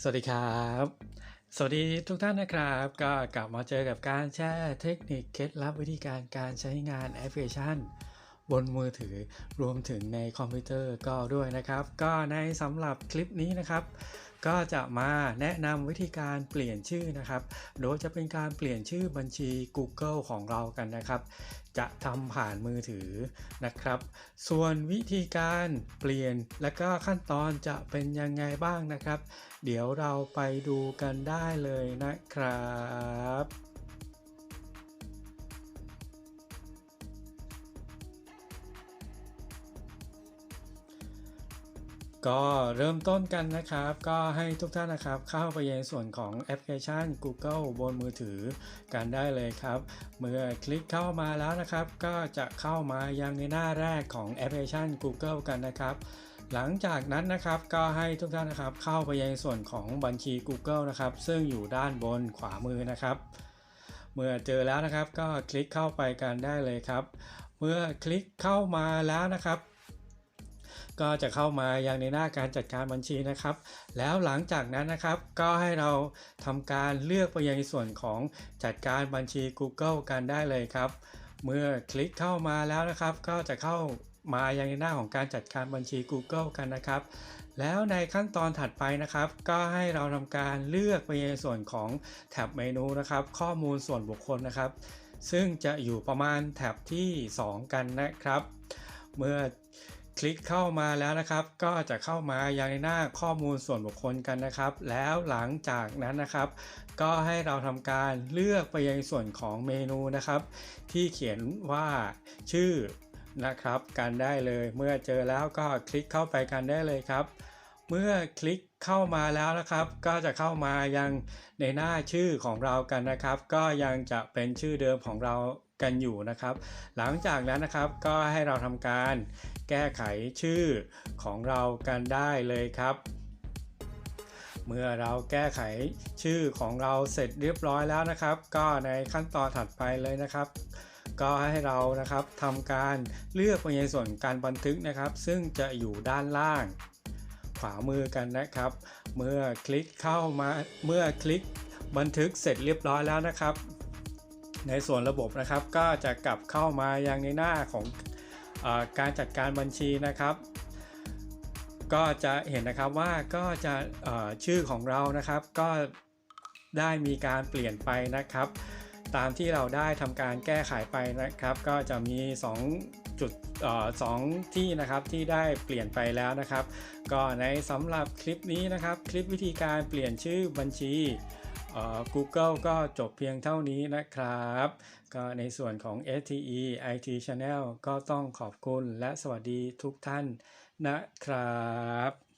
สวัสดีครับ สวัสดีทุกท่านนะครับ ก็กลับมาเจอกับการแชร์เทคนิคเคล็ดลับวิธีการการใช้งานแอปพลิเคชัน บนมือถือรวมถึงในคอมพิวเตอร์ก็ด้วยนะครับ ก็ในสำหรับคลิปนี้นะครับ ก็จะมาแนะนำวิธีการเปลี่ยนชื่อนะครับ โดยจะเป็นการเปลี่ยนชื่อบัญชี Google ของเรากันนะครับ จะทำผ่านมือถือนะครับ ส่วนวิธีการเปลี่ยนและก็ขั้นตอนจะเป็นยังไงบ้างนะครับ เดี๋ยวเราไปดูกันได้เลยนะครับ ก็เริ่มต้นกันนะครับ ก็ให้ทุกท่านนะครับ เข้าไปในส่วนของแอปพลิเคชัน Google บนมือถือกันได้เลยครับ เมื่อคลิกเข้ามาแล้วนะครับ ก็จะเข้ามายังในหน้าแรกของแอปพลิเคชัน Google กันนะครับหลังจากนั้นนะครับก็ให้ทุกท่านนะครับเข้าไปยังส่วนของบัญชี Google นะครับ ซึ่งอยู่ด้านบนขวามือนะครับ เมื่อเจอแล้วนะครับก็คลิกเข้าไปกันได้เลยครับ เมื่อคลิกเข้ามาแล้วนะครับ ก็จะเข้ามายังในหน้าการจัดการบัญชีนะครับ แล้วหลังจากนั้นนะครับ ก็ให้เราทำการเลือกไปยังในส่วนของจัดการบัญชี Google กันได้เลยครับ เมื่อคลิกเข้ามาแล้วนะครับ ก็จะเข้ามายังในหน้าของการจัดการบัญชี Google กันนะครับ แล้วในขั้นตอนถัดไปนะครับ ก็ให้เราทำการเลือกไปในส่วนของแท็บเมนูนะครับ ข้อมูลส่วนบุคคลนะครับ ซึ่งจะอยู่ประมาณแท็บที่ 2 กันนะครับ เมื่อ คลิกเข้ามาแล้วนะครับ ก็จะเข้ามายังในหน้าข้อมูลส่วนบุคคลกันนะครับ แล้วหลังจากนั้นนะครับ ก็ให้เราทำการเลือกไปยังส่วนของเมนูนะครับ ที่เขียนว่าชื่อนะครับกันได้เลยเมื่อเจอแล้วก็คลิกเข้าไปกันได้เลยครับ เมื่อคลิกเข้ามาแล้วนะครับ ก็จะเข้ามายังในหน้าชื่อของเรากันนะครับ ก็ยังจะเป็นชื่อเดิมของเรา กันอยู่นะครับ หลังจากนั้นนะครับก็ให้เราทำการแก้ไขชื่อของเรากันได้เลยครับเมื่อเราแก้ไขชื่อของเราเสร็จเรียบร้อยแล้วนะครับ ก็ในขั้นตอนถัดไปเลยนะครับ ก็ให้เรานะครับทำการเลือกไปในส่วนการบันทึกนะครับ ซึ่งจะอยู่ด้านล่าง ขวามือกันนะครับ เมื่อคลิกเข้ามาเมื่อคลิกบันทึกเสร็จเรียบร้อยแล้วนะครับ ในส่วนระบบนะครับก็จะกลับเข้ามายังในหน้าของอการจัดการบัญชีนะครับ ก็จะเห็นนะครับว่าก็จะชื่อของเรานะครับ ก็ได้มีการเปลี่ยนไปนะครับ ตามที่เราได้ทำการแก้ไขไปนะครับ ก็จะมี2จุดสองที่นะครับที่ได้เปลี่ยนไปแล้วนะครับ ก็ในสำหรับคลิปนี้นะครับ คลิปวิธีการเปลี่ยนชื่อบัญชี Google ก็จบเพียงเท่านี้นะครับ ก็ในส่วนของ STE IT Channel ก็ต้องขอบคุณและสวัสดีทุกท่านนะครับ